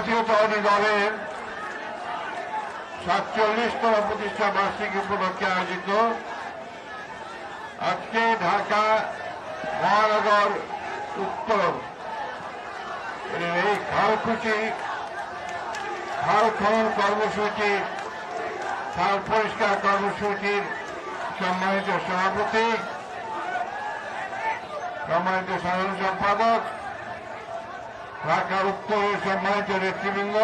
জাতীয়তাবাদী দলের সাতচল্লিশতম প্রতিষ্ঠা বার্ষিকী উপলক্ষে আয়োজিত আজকে ঢাকা মহানগর উত্তর এই খালকুচি খাল খনন কর্মসূচি, খাল পরিষ্কার কর্মসূচির সম্মানিত সভাপতি, সম্মানিত সাধারণ সম্পাদক ঢাকা উত্তরের সম্মানিত নেতৃবৃন্দ,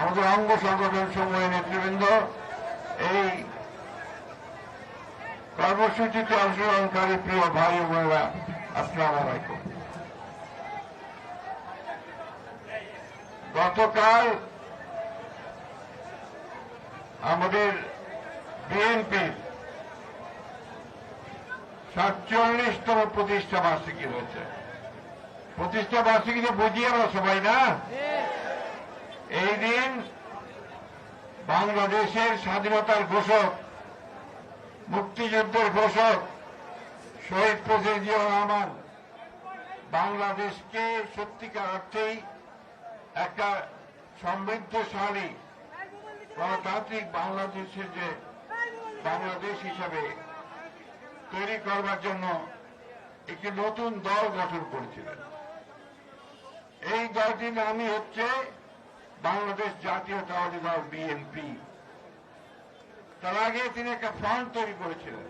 আমাদের অঙ্গ সংগঠন সমূহের নেতৃবৃন্দ, এই কর্মসূচিতে অংশগ্রহণকারী প্রিয় ভাই বোনেরা, আসসালাম আলাইকুম। গতকাল আমাদের বিএনপি সাতচল্লিশতম প্রতিষ্ঠা বার্ষিকী হয়েছে। প্রতিষ্ঠা বার্ষিকীতে বুঝি আমরা সবাই না? এই দিন বাংলাদেশের স্বাধীনতার ঘোষক, মুক্তিযুদ্ধের ঘোষক শহীদ জিয়াউর রহমান বাংলাদেশকে সত্যিকার অর্থেই একটা সমৃদ্ধশালী, গণতান্ত্রিক বাংলাদেশের যে বাংলাদেশ হিসাবে তৈরি করবার জন্য একটি নতুন দল গঠন করেছিলেন। এই দলটির নামই হচ্ছে বাংলাদেশ জাতীয়তাবাদী দল বিএনপি তার আগে তিনি একটা ফ্রন্ট তৈরি করেছিলেন।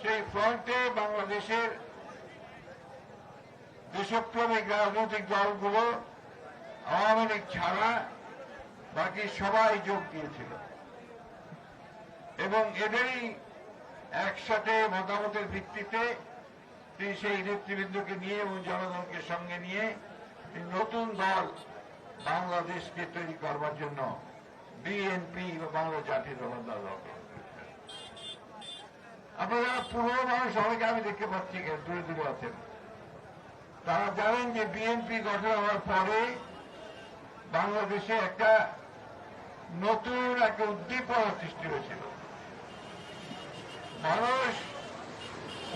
সেই ফ্রন্টে বাংলাদেশের দেশপ্রেমিক রাজনৈতিক দলগুলো আওয়ামী লীগ ছাড়া বাকি সবাই যোগ দিয়েছিল। এবং এদেরই একসাথে মতামতের ভিত্তিতে তিনি সেই নেতৃবৃন্দকে নিয়ে এবং জনগণকে সঙ্গে নিয়ে নতুন দল বাংলাদেশকে তৈরি করবার জন্য বিএনপি বা বাংলা জাতীয় দল দল আপনারা পুরো মানুষ, অনেকে আমি দেখতে পাচ্ছি দূরে দূরে আছেন। তারা জানেন যে বিএনপি গঠন হওয়ার পরে বাংলাদেশে একটা নতুন, একটা উদ্দীপনা সৃষ্টি হয়েছিল। মানুষ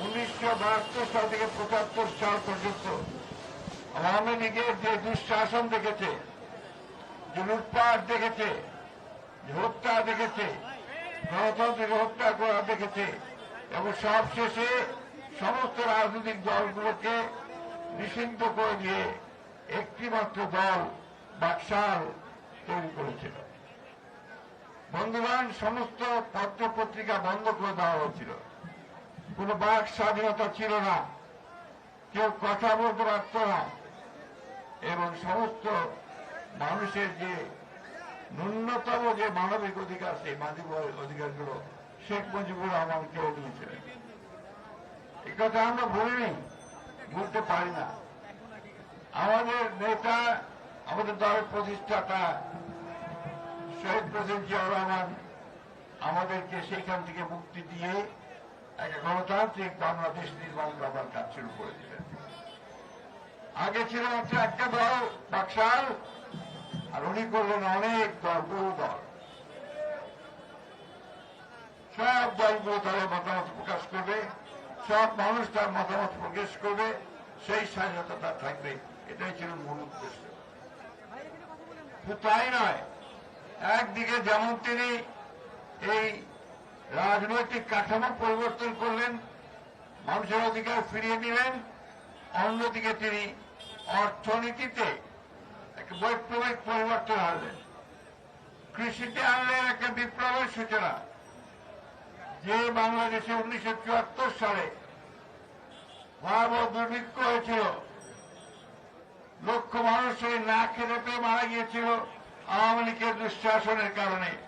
উনিশশো বাহাত্তর সাল থেকে পঁচাত্তর সাল পর্যন্ত আওয়ামী লীগের যে দুঃশাসন দেখেছে, যে লুটপাট দেখেছে, যে হত্যা দেখেছে, গণতন্ত্রকে হত্যা করা দেখেছে, এবং সবশেষে সমস্ত রাজনৈতিক দলগুলোকে নিষিদ্ধ করে দিয়ে একটিমাত্র দল বাকশাল তৈরি করেছিল। বন্ধুবান সমস্ত পত্র পত্রিকা বন্ধ করে দেওয়া হয়েছিল। কোন বাক স্বাধীনতা ছিল না। কেউ কথা বলতে পারত না। এবং সমস্ত মানুষের যে ন্যূনতম যে মানবিক অধিকার, সেই মানবিক অধিকারগুলো শেখ মুজিবুর রহমান কেউ দিয়েছিলেন এই কথা আমরা ভুলিনি, ভুলতে পারি না। আমাদের নেতা, আমাদের দলের প্রতিষ্ঠাতা শহীদ প্রেসিডেন্ট জিয়াউর রহমান আমাদেরকে সেখান থেকে মুক্তি দিয়ে একটা গণতান্ত্রিক বাংলাদেশ নির্মাণ করবার কাজ শুরু করেছিলেন আগে ছিল মাত্র একটা দল, বাকশাল, আর উনি করলেন অনেক দল, বহু দল। সব দলগুলো তাদের মতামত প্রকাশ করবে, সব মানুষ তার মতামত প্রকাশ করবে, সেই স্বাধীনতা তার থাকবে, এটাই ছিল মূল উদ্দেশ্য। তাই নয়, একদিকে যেমন তিনি এই রাজনৈতিক কাঠামো পরিবর্তন করলেন, মানুষের অধিকার ফিরিয়ে দিলেন অন্যদিকে তিনি অর্থনীতিতে বৈপ্লবিক পরিবর্তন আনলেন। কৃষিতে আনলেন একটা বিপ্লবের সূচনা। যে বাংলাদেশে উনিশশো চুয়াত্তর সালে ভয়াবহ দুর্ভিক্ষ হয়েছিল, লক্ষ মানুষ না খেতে পেয়ে মারা গিয়েছিল, আওয়ামী লীগের দুঃশাসনের কারণে।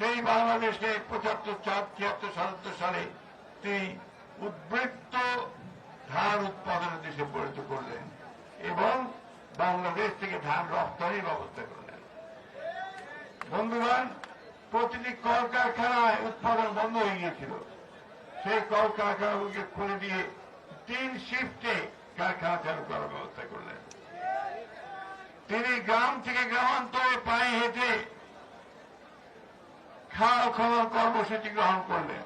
সেই বাংলাদেশে পঁচাত্তর চার, ছিয়াত্তর, সাতাত্তর সালে তিনি উদ্বৃত্ত ধান উৎপাদনের দেশে পরিণত করলেন এবং বাংলাদেশ থেকে ধান রপ্তানির ব্যবস্থা করলেন। বন্ধুগণ, প্রতিটি কলকারখানায় উৎপাদন বন্ধ হয়ে গিয়েছিল। সেই কলকারখানাগুলোকে খুলে দিয়ে তিন শিফটে কারখানা চালু করার ব্যবস্থা করলেন। তিনি গ্রাম থেকে গ্রামান্তরে পায়ে হেঁটে খাল খনন কর্মসূচি গ্রহণ করলেন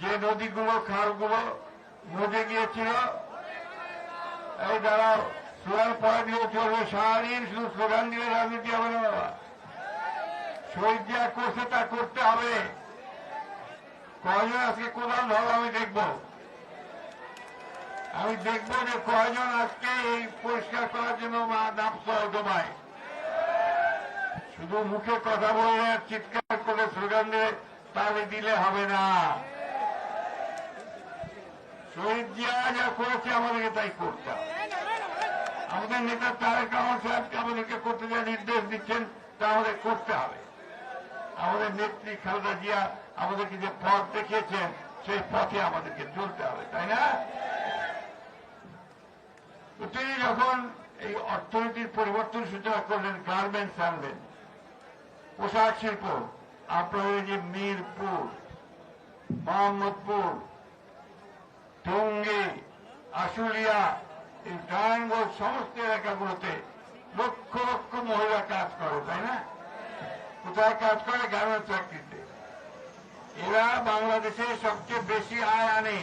যে নদীগুলো, খালগুলো মজে গিয়েছিল, এই দ্বারা স্লোগান পড়া দিলে চলবে সারাদিন শুধু স্লোগান দিলে রাজনীতি হবে না বাবা। শহীদ যা করছে তা করতে হবে। কয়জন আজকে কোদাল ধরো আমি দেখব। আমি দেখব যে কয়জন আজকে এই পরিষ্কার করার জন্য মা নামছে ডোবায় শুধু মুখে কথা বলে চিৎকার করে স্লোগান দিয়ে তাহলে দিলে হবে না। শহীদ জিয়া যা করেছে আমাদেরকে তাই করতে আমাদের নেতা তারেক রহমান সাহেবকে আমাদেরকে করতে যা নির্দেশ দিচ্ছেন, তা আমাদের করতে হবে। আমাদের নেত্রী খালেদা জিয়া আমাদেরকে যে পথ দেখিয়েছেন, সেই পথে আমাদেরকে চলতে হবে, তাই না? তিনি যখন এই অর্থনীতির পরিবর্তন সূচনা করলেন, গার্মেন্টস আনলেন পোশাক শিল্প, আপনার যে মিরপুর, মোহাম্মদপুর, টঙ্গী, আশুলিয়া, এই নারায়ণগঞ্জ সমস্ত এলাকাগুলোতে লক্ষ লক্ষ মহিলা কাজ করে, তাই না? কোথায় কাজ করে? গার্মেন্টস ফ্যাক্টরিতে। এরা বাংলাদেশে সবচেয়ে বেশি আয় আনে।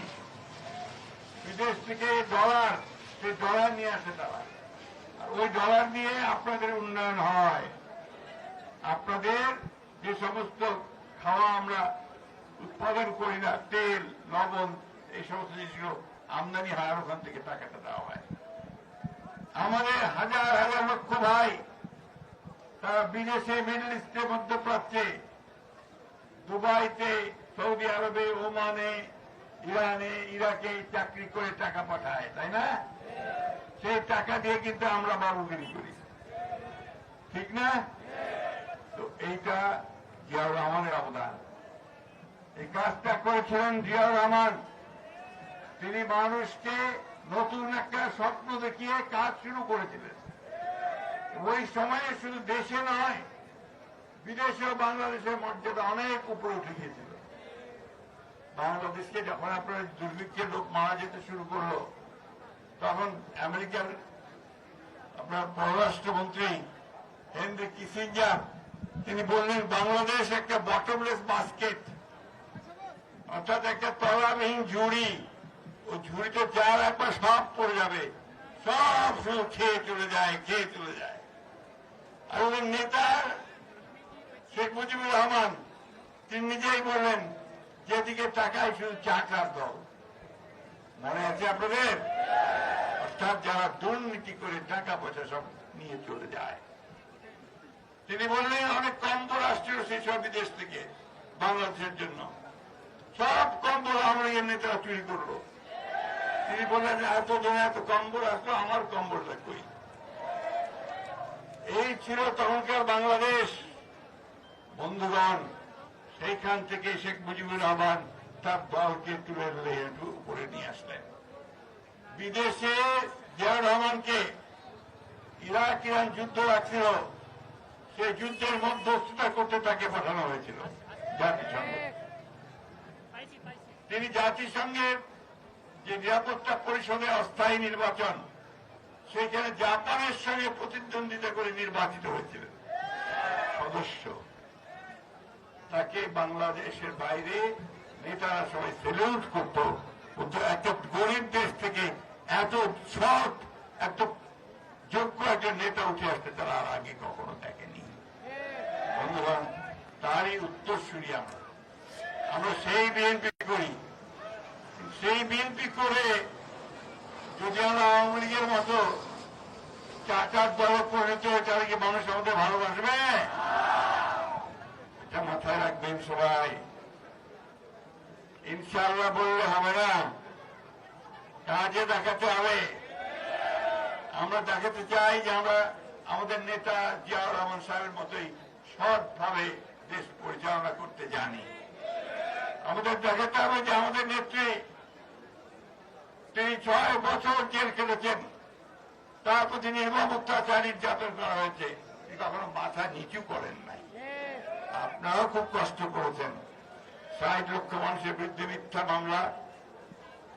বিদেশ থেকে ডলার, সেই ডলার নিয়ে আসে তারা। ওই ডলার দিয়ে আপনাদের উন্নয়ন হয়। আপনাদের যে সমস্ত খাওয়া আমরা উৎপাদন করি না, তেল, লবণ, এই সমস্ত জিনিসগুলো আমদানি হয় ওখান থেকে টাকাটা দেওয়া হয়। আমাদের হাজার হাজার লক্ষ ভাই, তারা বিদেশে, মিডল ইস্টে, মধ্যপ্রাচ্যে, দুবাইতে, সৌদি আরবে, ওমানে, ইরানে, ইরাকে চাকরি করে টাকা পাঠায়, তাই না? সেই টাকা দিয়ে কিন্তু আমরা বাবুগিরি করি। ঠিক না? এইটা জিয়াউর রহমানের অবদান। এই কাজটা করেছিলেন জিয়াউর রহমান। তিনি মানুষকে নতুন একটা স্বপ্ন দেখিয়ে কাজ শুরু করেছিলেন। ওই সময়ে শুধু দেশে নয় বিদেশেও বাংলাদেশের মর্যাদা অনেক উপরে উঠে গিয়েছিল। বাংলাদেশকে যখন আপনার দুর্ভিক্ষে লোক মারা যেতে শুরু করল, তখন আমেরিকার আপনার পররাষ্ট্রমন্ত্রী হেনরি কিসিঞ্জার তিনি বললেন, বাংলাদেশ একটা বটমলেস বাস্কেট অর্থাৎ একটা তলাবিহীন ঝুড়ি। ও ঝুড়িতে চার একবার সব পড়ে যাবে, সব শুধু খেয়ে চলে যায়, খেয়ে চলে যায়। আর ওদের নেতার শেখ মুজিবুর রহমান, তিনি নিজেই বললেন, যেদিকে টাকায় শুধু চাকার দল। মনে আছে আপনাদের? অর্থাৎ যারা দুর্নীতি করে টাকা পয়সা সব নিয়ে চলে যায়। তিনি বললেন অনেক কম্বল আসছিল সেই সব বিদেশ থেকে, বাংলাদেশের জন্য। সব কম্বল আমরা নেতারা চুরি করল তিনি বললেন, এত জনে এত কম্বল আসলো আমার কম্বলটা কই এই ছিল তখনকার বাংলাদেশ। বন্ধুগণ, সেইখান থেকে শেখ মুজিবুর রহমান তার দলকে তুলে ধরে একটু উপরে নিয়ে আসলেন। বিদেশে জিয়াউর রহমানকে ইরাক ইরান যুদ্ধ রাখছিল সেই যুদ্ধের মধ্যস্থতা করতে তাকে পাঠানো হয়েছিল। জাতিসংঘ। তিনি জাতিসংঘের যে নিরাপত্তা পরিষদে অস্থায়ী নির্বাচন, সেখানে জাপানের সঙ্গে প্রতিদ্বন্দ্বিতা করে নির্বাচিত হয়েছিলেন। সদস্য। তাকে বাংলাদেশের বাইরে নেতারা সবাই সেলিউট করত কিন্তু একটা গরিব দেশ থেকে এত সৎ এত যোগ্য একজন নেতা উঠে আসতে তারা আর আগে কখনো দেখেনি বন্ধুগণ তারই উত্তরসূরি আমরা আমরা সেই বিএনপি করি। সেই বিএনপি করে যদি আমরা আওয়ামী লীগের মতো চাচার দলে পরিণত হয়ে তাহলে কি মানুষ আমাদের ভালোবাসবে? এটা মাথায় রাখবেন সবাই। ইনশাআল্লাহ বললে হবে না। কাজে দেখাতে হবে। আমরা দেখাতে চাই যে আমরা আমাদের নেতা জিয়াউর রহমান সাহেবের মতোই সৎভাবে দেশ পরিচালনা করতে জানি। আমাদের দেখাতে হবে যে আমাদের নেত্রী তিনি ছয় বছর জেল খেলেছেন। তার প্রতি নির্মম অত্যাচার নির্যাতন করা হয়েছে। তিনি কখনো মাথা নিচু করেন নাই। আপনারাও খুব কষ্ট করেছেন। ষাট লক্ষ মানুষের বিরুদ্ধে মিথ্যা মামলা,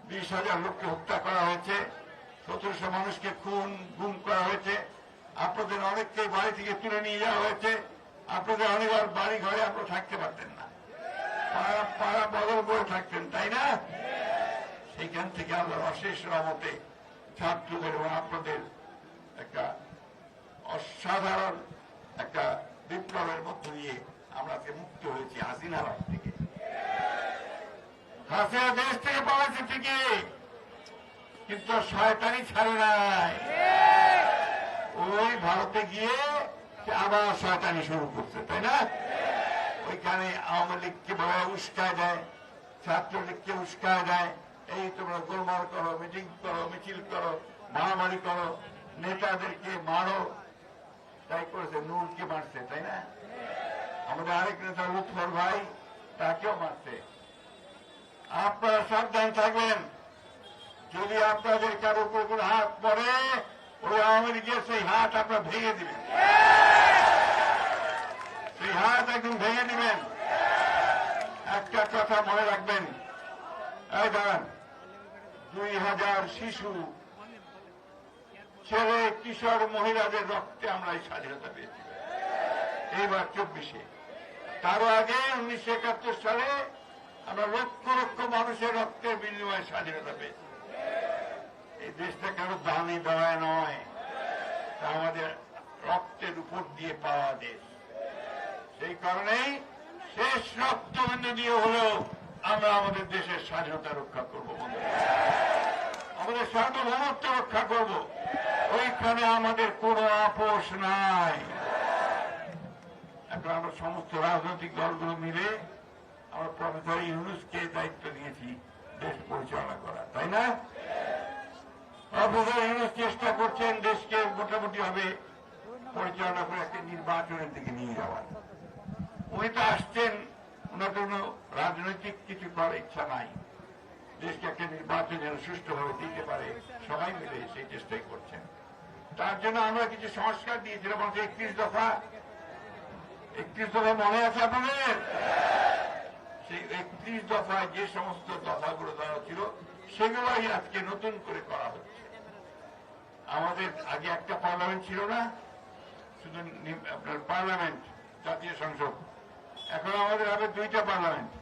বিশ হাজার লোককে হত্যা করা হয়েছে, সতেরোশো মানুষকে খুন, গুম করা হয়েছে। আপনাদের অনেককে বাড়ি থেকে তুলে নিয়ে যাওয়া হয়েছে। আপনাদের অনেকবার বাড়ি ঘরে আপনারা থাকতে পারতেন না। পাড়া পাড়া বদল করে থাকতেন, তাই না? সেইখান থেকে আল্লাহর অশেষ রহমতে ছাত্রদের এবং আপনাদের একটা অসাধারণ একটা বিপ্লবের মধ্য দিয়ে আমরা মুক্ত হয়েছি, হাসিনার হাত থেকে। হাসিনা দেশ থেকে পালাচ্ছে ঠিকই, কিন্তু শয়তানি ছাড়ে নাই। ওই ভারতে গিয়ে আবার শয়তানি শুরু করছে, তাই না? ওইখানে আওয়ামী লীগকে বড় উস্কায় দেয়? ছাত্রলীগকে উস্কায় দেয়? এই তোমরা গোলমাল করো, মিটিং করো, মিছিল করো, মারামারি করো, নেতাদেরকে মারো। তাই করেছে, নূরকে মারছে, তাই না? আমাদের আরেক নেতা লুৎফর ভাই, তাকেও মারছে। আপনারা সাবধান থাকবেন। যদি আপনাদের কারও উপর হাত পড়ে, ওই আওয়ামী লীগের সেই হাত আপনারা ভেঙে দিবেন। হাত একদম ভেঙে দিবেন। একটা কথা মনে রাখবেন। এই দাঁড়ান। দুই হাজার শিশু, ছেলে, কিশোর, মহিলাদের রক্তে আমরা এই স্বাধীনতা পেয়েছি। এইবার চব্বিশে। তারও আগে উনিশশো একাত্তর সালে আমরা লক্ষ লক্ষ মানুষের রক্তের বিনিময়ে স্বাধীনতা পেয়েছি। এই দেশটা কারও দামি দাঁড়ায় নয়। আমাদের রক্তের উপর দিয়ে পাওয়া দেশ। সেই কারণেই শেষ রক্তবিন্দু দিয়ে হলেও আমরা আমাদের দেশের স্বাধীনতা রক্ষা করব আমাদের সার্বভৌমত্ব রক্ষা করব। ওইখানে আমাদের কোনো আপোষ নাই। এখন আমরা সমস্ত রাজনৈতিক দলগুলো মিলে আমরা প্রফেসর ইউনুসকে দায়িত্ব দিয়েছি দেশ পরিচালনা করা তাই না? প্রফেসর ইউনুস চেষ্টা করছেন দেশকে মোটামুটি ভাবে পরিচালনা করে একটা নির্বাচনের দিকে নিয়ে যাওয়ার। উনি তো আসছেন, ওনার কোনো রাজনৈতিক কিছু করার ইচ্ছা নাই। দেশকে একটা নির্বাচন যেন সুষ্ঠুভাবে দিতে পারে, সবাই মিলে সেই চেষ্টাই করছেন। তার জন্য আমরা কিছু সংস্কার দিয়েছিলাম আমাদের একত্রিশ দফা। একত্রিশ দফা মনে আছে আপনাদের? সেই একত্রিশ দফায় যে সমস্ত দফাগুলো দেওয়া ছিল, সেগুলোই আজকে নতুন করে করা হচ্ছে। আমাদের আগে একটা পার্লামেন্ট ছিল না, শুধু আপনার পার্লামেন্ট, জাতীয় সংসদ। এখন আমাদের হবে দুইটা পার্লামেন্ট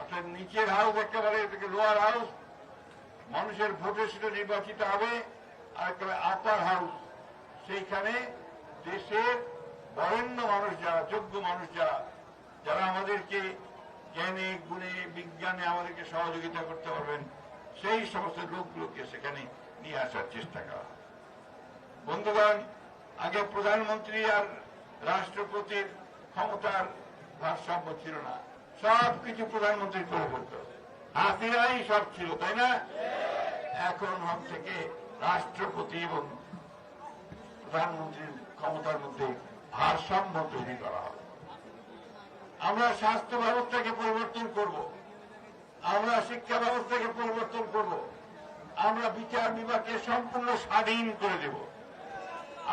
অর্থাৎ নিচের হাউস একেবারে লোয়ার হাউস মানুষের ভোটে সেটা নির্বাচিত হবে, আর একেবারে আপার হাউস সেইখানে দেশের বরেণ্য মানুষ যারা, যোগ্য মানুষ যারা যারা আমাদেরকে জ্ঞানে, গুণে, বিজ্ঞানে আমাদেরকে সহযোগিতা করতে পারবেন, সেই সমস্ত লোকগুলোকে সেখানে নিয়ে আসার চেষ্টা করা। বন্ধুগণ, আগে প্রধানমন্ত্রী আর রাষ্ট্রপতির ক্ষমতার ভারসাম্য ছিল না। সব কিছু প্রধানমন্ত্রী করে ফেলত হাসিনাই সব ছিল, তাই না? এখন হক থেকে রাষ্ট্রপতি এবং প্রধানমন্ত্রীর ক্ষমতার মধ্যে ভারসাম্য তৈরি করা হবে আমরা স্বাস্থ্য ব্যবস্থাকে পরিবর্তন করব। আমরা শিক্ষা ব্যবস্থাকে পরিবর্তন করব। আমরা বিচার বিভাগকে সম্পূর্ণ স্বাধীন করে দেব।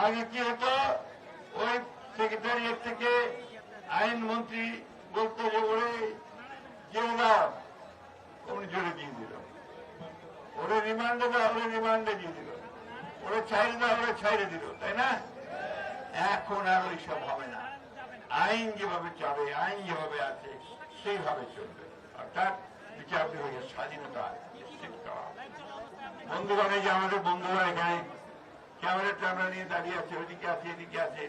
আগে কি হতো? ওই সেক্রেটারিয়েট থেকে আইনমন্ত্রী বলতো যে ওরে কেউ দাও উনি জোরে দিয়ে দিল। ওরে রিমান্ডে দাও ওরে রিমান্ডে দিয়ে দিল। ওরে ছাইড়ে দাও ওরে ছাইড়ে দিল, তাই না? এখন আর ওইসব হবে না। আইন যেভাবে চলে আইন যেভাবে আছে, সেইভাবে চলবে। অর্থাৎ বিচার বিভাগের স্বাধীনতা নিশ্চিত করা। বন্ধুগণ, এই যে আমাদের বন্ধুরা এখানে ক্যামেরা ট্যামেরা নিয়ে দাঁড়িয়ে আছে, ওদিকে আছে, এদিকে আছে।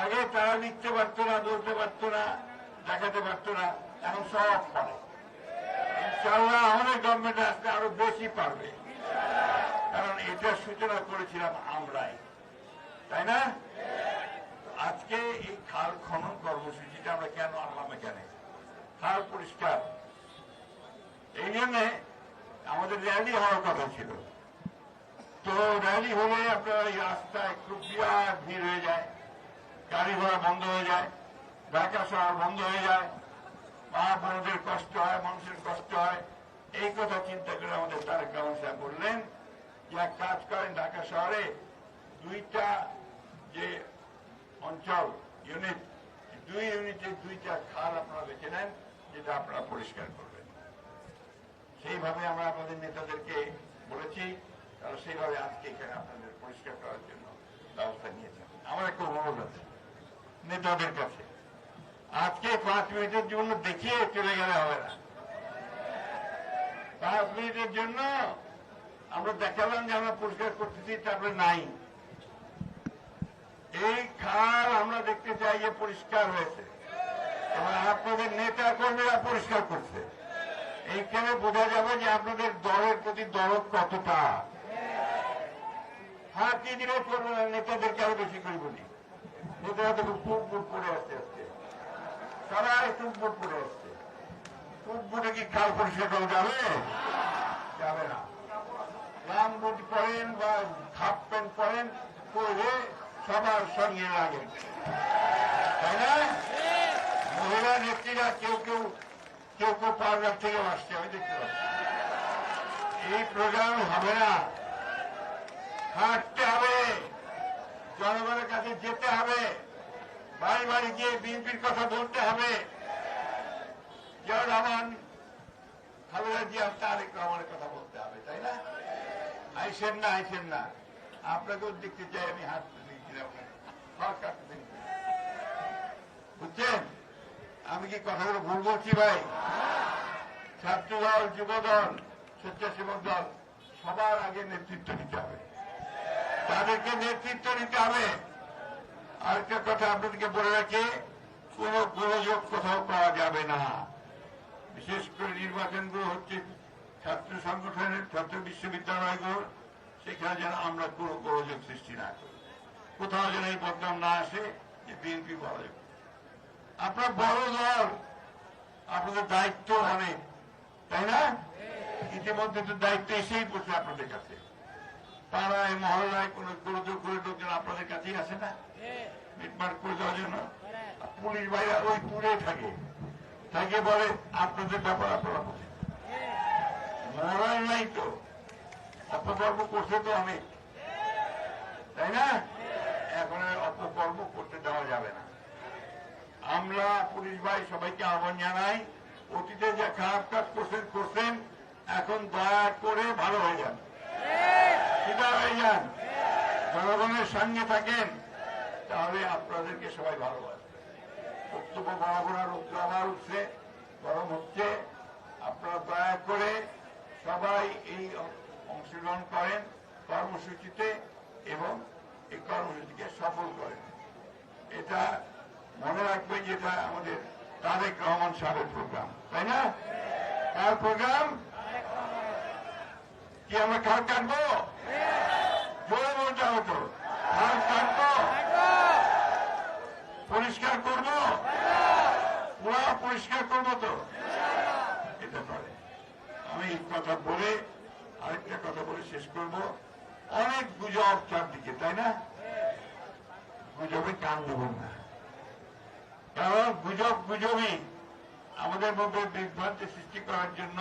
আগে তারা লিখতে পারতো না, বলতে পারতো না, দেখাতে পারতো না, এখন সব পারে। ইনশাল্লাহ আমাদের গভর্নমেন্ট আসলে আরও বেশি পারবে। কারণ এটা সূচনা করেছিলাম আমরাই। তাই না? আজকে এই খাল খনন কর্মসূচিটা আমরা কেন আনলাম এখানে? খাল পরিষ্কার। এই জন্যে আমাদের র্যালি হওয়ার কথা ছিল। তো র্যালি হলে আপনার এই রাস্তায় খুব বিরাট ভিড় হয়ে যায়। গাড়ি ঘোড়া বন্ধ হয়ে যায় ঢাকা শহর বন্ধ হয়ে যায় মা বোনদের কষ্ট হয়, মানুষের কষ্ট হয়। এই কথা চিন্তা করে আমাদের তারেক রহমান সাহেব বললেন যে, এক কাজ করেন, ঢাকা শহরে দুইটা যে অঞ্চল ইউনিট দুই ইউনিটে দুইটা খাল আপনারা বেছে নেন, যেটা আপনারা পরিষ্কার করবেন। সেইভাবে আমরা আপনাদের নেতাদেরকে বলেছি, তারা সেইভাবে আজকে এখানে আপনাদের পরিষ্কার করার জন্য ব্যবস্থা নিয়েছেন। আমার একটা অনুরোধ আছে। নেতাদের কাছে। আজকে পাঁচ মিনিটের জন্য দেখিয়ে চলে গেলে হবে না। পাঁচ মিনিটের জন্য আমরা দেখালাম যে আমরা পরিষ্কার করতেছি, তারপরে নাই। এই খাল আমরা দেখতে চাই যে পরিষ্কার হয়েছে। এবং আপনাদের নেতা কর্মীরা পরিষ্কার করছে। এইখানে বোঝা যাবে যে আপনাদের দলের প্রতি দরদ কতটা। হ্যাঁ জিনিস করব না নেতাদেরকে আরও বেশি করে বলি। নেতারা তো খুব বুট করে আসছে আজকে। সবাই খুব বুট করে আসছে। খুব বুটে কি খাল পরিষ্কার করা যাবে? যাবে না। রাম বুট পরেন বা হাফ প্যান্ট পরেন, পরে সবার সঙ্গে লাগেন তাই না? মহিলা নেত্রীরা কেউ কেউ কেউ কেউ পার্লার থেকে আসছে, আমি দেখতে পাচ্ছি। এই প্রোগ্রাম হবে না। হাঁটতে হবে। জনগণের কাছে যেতে হবে। বাড়ি বাড়ি গিয়ে বিএনপির কথা বলতে হবে। জিয়া রহমান, খালেদা জিয়া তারেক রহমানের কথা বলতে হবে, তাই না? আইসেন না আইসেন না। আপনাকেও দেখতে চাই, আমি হাত। বুঝছেন? আমি কি কথাগুলো ভুল বলছি ভাই? ছাত্র দল যুব দল স্বেচ্ছাসেবক দল, সবার আগে নেতৃত্ব নিতে হবে। তাদেরকে নেতৃত্ব নিতে হবে। আরেকটা কথা আপনাদেরকে বলে রাখি, কোন গোলযোগ কোথাও পাওয়া যাবে না। বিশেষ করে নির্বাচনগুলো হচ্ছে ছাত্র সংগঠনের, ছাত্র বিশ্ববিদ্যালয়গুলো, সেখানে যেন আমরা কোনো গোলযোগ সৃষ্টি না করি। কোথাও যেন এই বদনাম না আসে যে বিএনপি বড় আপনার বড় দল, আপনাদের দায়িত্ব অনেক, তাই না? ইতিমধ্যে তো দায়িত্ব এসেই পড়ছে আপনাদের কাছে। পাড়ায় মহল্লায় কোন গোলযোগ করে লোকজন আপনাদের কাছেই আসে না? মিটমাট করে দেওয়ার জন্য? পুলিশ ভাইরা ওই দূরে থাকে। থাকে বলে আপনাদের ব্যাপার আপনারা বোঝেন মরাই নাই তো। অপকর্ম করছে তো অনেক তাই না? এখন অপকর্ম করতে দেওয়া যাবে না। আমরা পুলিশ ভাই সবাইকে আহ্বান জানাই অতীতে যে খারাপ কাজ করছেন করছেন এখন দয়া করে ভালো হয়ে যান। হয়ে। যান জনগণের সঙ্গে থাকেন, তাহলে আপনাদেরকে সবাই ভালোবাসবে বক্তব্য বরাবর উত্তর আবার উঠছে, গরম হচ্ছে। আপনারা দয়া করে সবাই এই অংশগ্রহণ করেন কর্মসূচিতে এবং এই কর্মসূচিকে সফল করেন। এটা মনে রাখবেন যেটা আমাদের তারেক রহমান সাহেবের প্রোগ্রাম, তাই না? কার প্রোগ্রাম কি আমরা খাল কাটবো? জোরে বলতে হতো খাল কাটবো? পরিষ্কার করব? পুরা পরিষ্কার করব তো? এটা এই কথা বলে আরেকটা কথা বলে শেষ করব। অনেক গুজব চারদিকে, তাই না? গুজবে কান দেবেন না। কারণ গুজব গুজবই আমাদের মধ্যে বিভ্রান্তি সৃষ্টি করার জন্য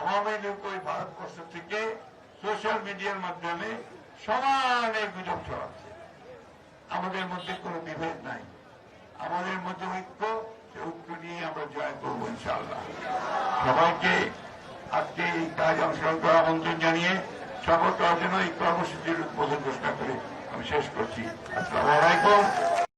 আওয়ামী লীগ ওই ভারতবর্ষ থেকে সোশ্যাল মিডিয়ার মাধ্যমে সমানে গুজব ছড়াচ্ছে। আমাদের মধ্যে কোনো বিভেদ নাই। আমাদের মধ্যে ঐক্য ঐক্য নিয়ে আমরা জয় করব ইনশাআল্লাহ। সবাইকে আজকে এই কাজ অংশগ্রহণ করার আমন্ত্রণ জানিয়ে সফল করার জন্য এই কর্মসূচির উদ্বোধন ঘোষণা করে আমি শেষ করছি। আসসালামু আলাইকুম।